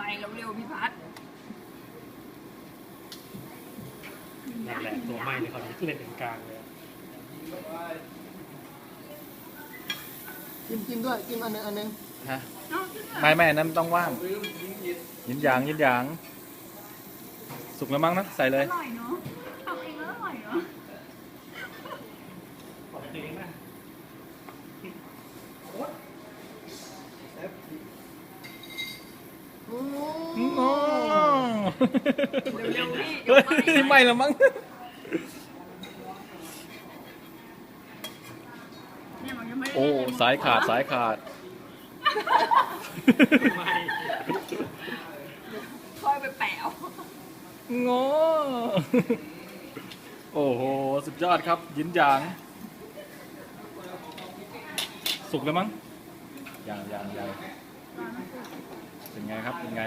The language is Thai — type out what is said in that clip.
ไม้เร็วๆพี่พัดนั่นแหละตัวไหม้ในเขาวนี้เล่นเป็นกลางเลยอะจิ้มจิ้มด้วยจิ้มอันหนึงอันหนึงฮะเอ้าจริงเหรอไม่ไม่อันนั้นต้องว่างยินหยางยินหยาง สุกแล้วมั้งนะใส่เลยอร่อยเนาะทำเองแล้วอร่อยเนาะปรับเองนะโอ้โอ้ เร็วๆพี่เฮ้ยไม่แล้วมั้งเนี่ยมันยังไม่ได้โอ้เล่นเลยสายขาดสายขาดไม่ค่อยไปแปะเอางอโอ้โห สุดยอดครับ ยินหยาง สุกแล้วมั้งยังยังยัง เป็นไงครับ เป็นไง